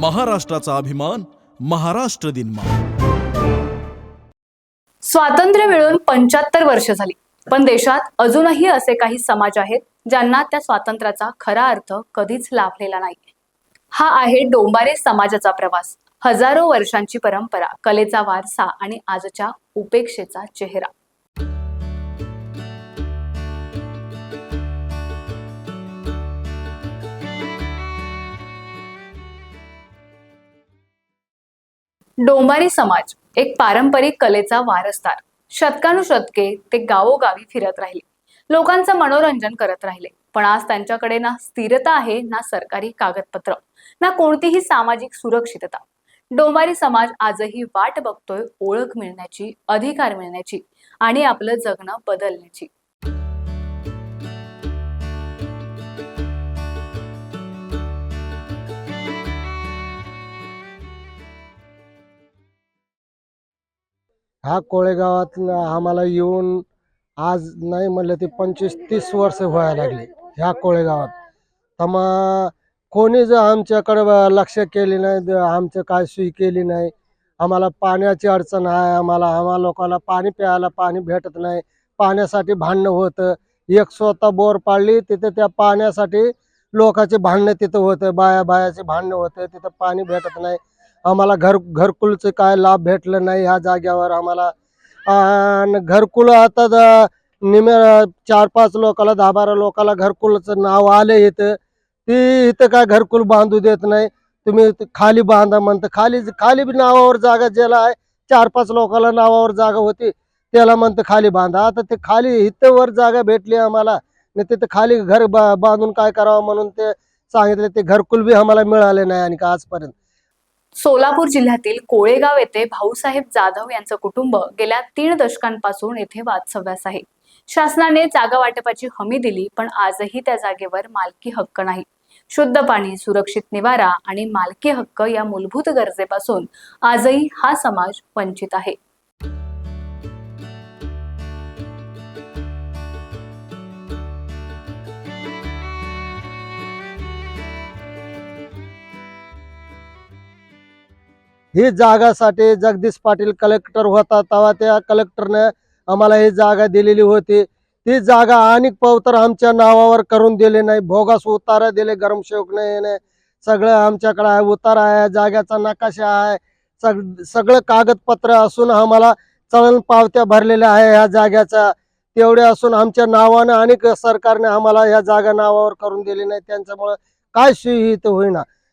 महाराष्ट्राचा अभिमान महाराष्ट्र दिन स्वातंत्र्य मिळून पंच्याहत्तर वर्ष झाली. पण देशात अजूनही असे काही समाज आहेत ज्यांना त्या स्वातंत्र्याचा खरा अर्थ कधीच लाभलेला नाही. हा आहे डोंबारे समाजाचा प्रवास. हजारो वर्षांची परंपरा कलेचा वारसा आणि आजच्या उपेक्षेचा चेहरा. डोंबारी समाज एक पारंपरिक कलेचा वारसदार. शतकानुशतके ते गावोगावी फिरत राहिले. लोकांचं मनोरंजन करत राहिले. पण आज त्यांच्याकडे ना स्थिरता आहे ना सरकारी कागदपत्र ना कोणतीही सामाजिक सुरक्षितता. डोंबारी समाज आजही वाट बघतोय ओळख मिळण्याची अधिकार मिळण्याची आणि आपलं जगणं बदलण्याची. ह्या कोळेगावात आम्हाला येऊन आज नाही म्हणलं ते पंचवीस तीस वर्ष व्हायला लागले ह्या कोळेगावात. तर मग कोणी जर आमच्याकडे लक्ष केले नाही आमचं काय सुई केली नाही आम्हाला पाण्याची अडचण आहे आम्हाला आम्हाला लोकांना पाणी प्यायला पाणी भेटत नाही पाण्यासाठी भांडणं होतं. एक स्वतः बोर पाडली तिथे त्या पाण्यासाठी लोकांचे भांडणं तिथं होतं बाया बायाचे भांडणं होतं तिथं पाणी भेटत नाही. आम्हाला घर घरकुलचं काय लाभ भेटलं नाही ह्या जाग्यावर आम्हाला. आणि घरकुल आता निमे चार पाच लोकाला दहा बारा लोकाला घरकुलचं नाव आले इथं. ती इथं काय घरकुल बांधू देत नाही. तुम्ही खाली बांधा म्हणतं. खाली खाली बी नावावर जागा ज्याला आहे चार पाच लोकाला नावावर जागा होती त्याला म्हणतं खाली बांधा. आता ते खाली इथं वर जागा भेटली आम्हाला. नाही तिथं खाली घर बांधून काय करावं म्हणून ते सांगितले. ते घरकुल बी आम्हाला मिळाले नाही आणि का आजपर्यंत. सोलापूर जिल्ह्यातील कोळेगाव येथे भाऊसाहेब जाधव यांचं कुटुंब गेल्या तीन दशकांपासून येथे वास्तव्यास आहे. शासनाने जागा वाटपाची हमी दिली पण आजही त्या जागेवर मालकी हक्क नाही. शुद्ध पाणी सुरक्षित निवारा आणि मालकी हक्क या मूलभूत गरजेपासून आजही हा समाज वंचित आहे. ही जागासाठी जगदीश पाटील कलेक्टर होता तेव्हा त्या कलेक्टरने आम्हाला ही जागा दिलेली होती. ती जागा आणि पवतर आमच्या नावावर करून दिली नाही. भोगास उतारा दिले गरमसेवक नाही सगळं आमच्याकडे आहे. उतारा आहे. जाग्याचा नकाशा आहे. सग सगळं कागदपत्र असून आम्हाला चलन पावत्या भरलेल्या आहे ह्या जाग्याचा तेवढे असून आमच्या नावानं आणि सरकारने आम्हाला ह्या जागा नावावर करून दिली नाही. त्यांच्यामुळं काय सोयी होईना.